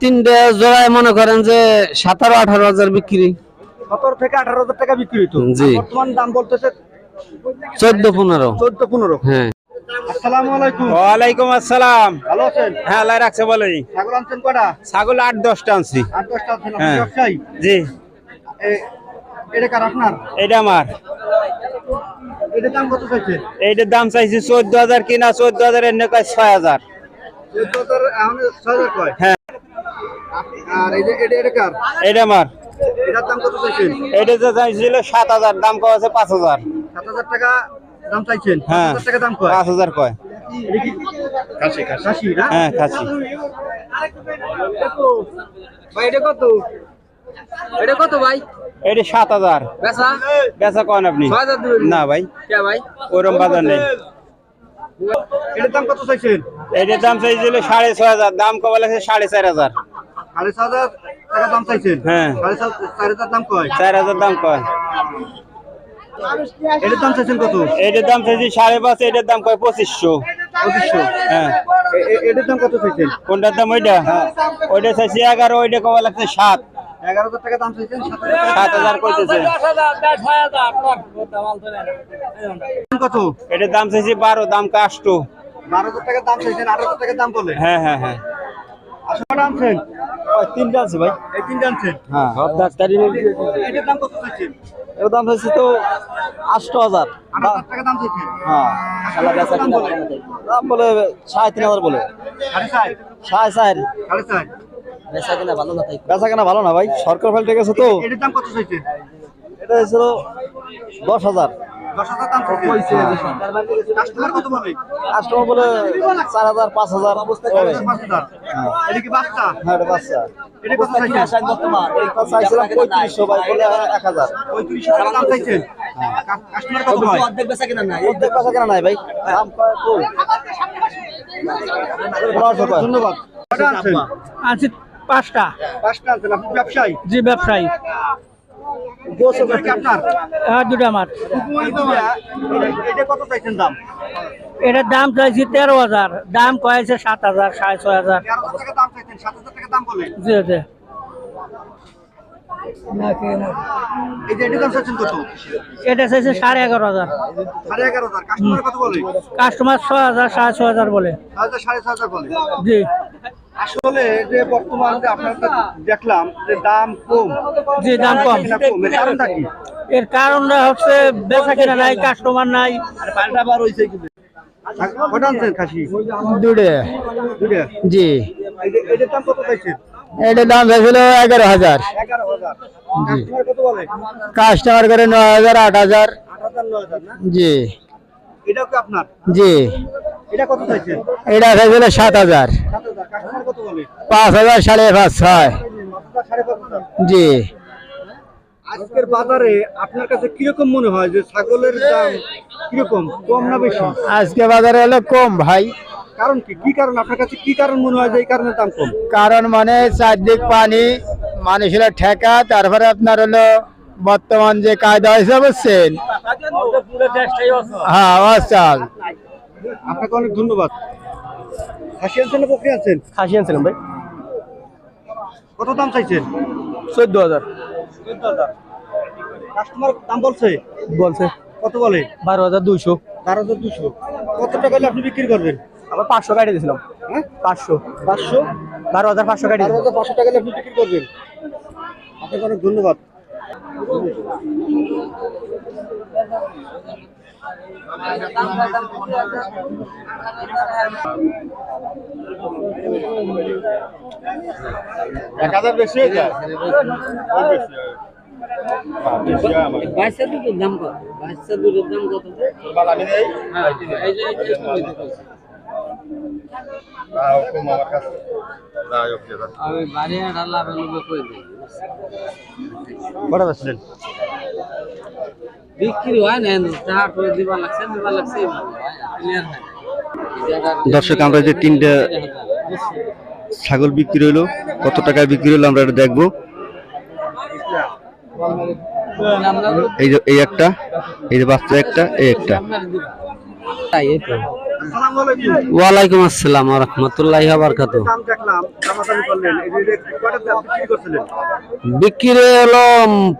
তিনটে জোড়ায় মনে করেন যে সতেরো আঠারো হাজার বিক্রি। সতেরো থেকে আঠারো হাজার টাকা বিক্রি হইতো। জি। বর্তমান দাম বলতেছে চোদ্দ পনেরো। চোদ্দ পনেরো। হ্যাঁ। আসসালামু আলাইকুম। ওয়ালাইকুম আসসালাম। ভালো আছেন? হ্যাঁ ছাগল আনছেন কটা? ছাগল আট দশটা আনছি। হ্যাঁ। ব্যবসায়ী? জি। এটা কার আপনার? এটা আমার। এটার দাম কত চাইছেন এইটার দাম চাইছি চোদ্দ হাজার কিনা চোদ্দ হাজার ছয় হাজার। হ্যাঁ। আর এই যে এটা এটা কার? এটা আমার। এটার দাম কত চাইছেন? এটা যে চাইছিল সাত হাজার দাম কয় আছে পাঁচ হাজার। সাত হাজার টাকা দাম চাইছেন? হ্যাঁ। টাকা দাম কয়? পাঁচ হাজার কয়। কাশি কাশি হ্যাঁ খাচ্ছি ভাই এটা কত? এটা কত ভাই? এটা সাত হাজার। বেচা? বেচা কন আপনি? না ভাই। কে ভাই? ওরম বাজার নেই। এটার দাম কত চাইছেন? এটার দাম চাইছিল সাড়ে ছয় হাজার দাম কবে লাগছে সাড়ে চার হাজার। সাড়ে সাত হাজার টাকা দাম চাইছেন? হ্যাঁ। সাড়ে সাত চার হাজার দাম কয়? চার হাজার দাম কয়। এটার দাম চাইছেন কত? এটার দাম চাইছি সাড়ে পাঁচ এটার দাম কয় পঁচিশশো। পঁচিশশো? হ্যাঁ। এটার দাম কত চাইছেন? কোনটার দাম ওইটা? ওইটা চাইছি এগারো ওইটা লাগছে? সাত। এগারো হাজার টাকা দাম চাইছেন সাত হাজার কত? এটার দাম চাইছি বারো দাম কাষ্ট বারো হাজার টাকা দাম চাইছেন হাজার টাকা দাম বলে। হ্যাঁ হ্যাঁ হ্যাঁ। আসলে আনছেন তিনটা আছে ভাই। এই তিনটা আনছেন হ্যাঁ। সব ডাক্তারি এটার দাম কত চাইছেন এর দাম চাইছি তো হাজার। টাকা দাম চাইছেন? হ্যাঁ। দাম বলে। সাড়ে তিন হাজার বলে। সাড়ে বেচা কেনা ভালো না তাই? বেচা কেনা ভালো না ভাই সরকার ফেলতে গেছে তো। এটার দাম কত চাইছেন? এটা হয়েছিল দশ হাজার। দশ হাজার দাম চাইছেন কাস্টমার কত বলে? কাস্টমার বলে চার হাজার পাঁচ হাজার। এটা কি বাচ্চা? হ্যাঁ এটা বাচ্চা। এটা কত চাইছেন? এটা চাইছিলাম পঁয়ত্রিশশো ভাই বলে এক হাজার। পঁয়ত্রিশশো টাকা দাম চাইছেন? কাস্টমার কত অর্ধেক বেচা কেনা নাই। ভাই। দাম কয় কম পনেরোশো কয়। ধন্যবাদ। কটা পাঁচটা। পাঁচটা আপনি ব্যবসায়ী? জি ব্যবসায়ী। হ্যাঁ দুটো আমার। এটার দাম? চাইছি তেরো হাজার। দাম কয়েছে সাত হাজার সাড়ে ছয় হাজার। জি জি। এটা চাইছে সাড়ে এগারো হাজার। কাস্টমার কত ছয় হাজার সাড়ে ছয় হাজার বলে। জি। আসলে যে বর্তমান যে আপনার দেখলাম যে দাম কম জি দাম কম। এর কারণটা কি? এর কারণটা হচ্ছে বেচা কিনা নাই কাস্টমার নাই। কটা আনছেন খাসি? দুটে দুইটা? জি। দাম কত চাইছেন? এটার দাম হয়েছিল এগারো হাজার। কাস্টমার করে নয় হাজার আট হাজার না? জি। এটাও কি আপনার? জি। এটা কত চাইছেন এটা হয়েছিল সাত হাজার। পাঁচ হাজার সাড়ে পাঁচ ছয়। জি। আজকের বাজারে আপনার কাছে কীরকম মনে হয় যে ছাগলের দাম কীরকম কম না বেশি? আজকে বাজারে হলো কম ভাই। কারণ কি? কি কারণ? আপনার কাছে কি কারণ মনে হয় যে এই কারণে দাম কম? কারণ মানে চারদিক পানি মানুষের ঠেকা তারপরে আপনার হলো বর্তমান যে কায়দা হয়েছে বুঝছেন? হ্যাঁ অচল। আপনাকে অনেক ধন্যবাদ। খাসি আনছেন না বকরি আনছেন? খাসি আনছিলাম ভাই। কত দাম চাইছেন? চোদ্দ হাজার। কাস্টমার দাম বলছে? বলছে। কত বলে? বারো হাজার দুইশো। বারো হাজার দুশো কত টাকা আপনি বিক্রি করবেন? আবার পাঁচশো কাটে দিয়েছিলাম। হ্যাঁ? পাঁচশো। পাঁচশো? বারো হাজার পাঁচশো কাটে বারো হাজার পাঁচশো টাকা আপনি বিক্রি করবেন। আপনাকে অনেক ধন্যবাদ। এক হাজার বেশি হয়ে যায়? বাইশটা দুটোর দাম কত বাইশটা দুটোর দাম কত আমি বাড়ি কই দিই বেচলেন বিক্রি হয় না লাগছে লাগছে দর্শক আমরা যে তিনটা ছাগল বিক্রি হইল কত টাকায় বিক্রি হইল আমরা এটা দেখব। এই যে এই একটা এই যে বাচ্চা একটা এই একটা। ওয়ালাইকুম আসসালাম রহমতুল্লাহ বারকাত বিক্রি হলো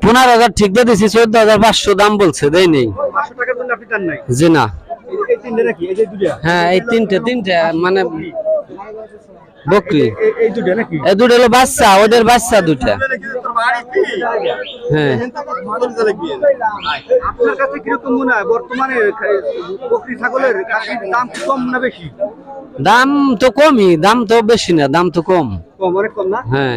পনেরো হাজার, ঠিক দিয়ে দিছি, চোদ্দ হাজার পাঁচশো, দাম বলছে, দেই নেই। জি না। হ্যাঁ এই তিনটে তিনটে মানে বকরি। এই দুটো হলো বাচ্চা, ওদের বাচ্চা দুটা হ্যাঁ। আপনার কাছে কীরকম মনে হয়? বর্তমানে বকরি ছাগলের দাম কম না বেশি? দাম তো কমই দাম তো বেশি না দাম তো কম। কম অনেক কম না? হ্যাঁ।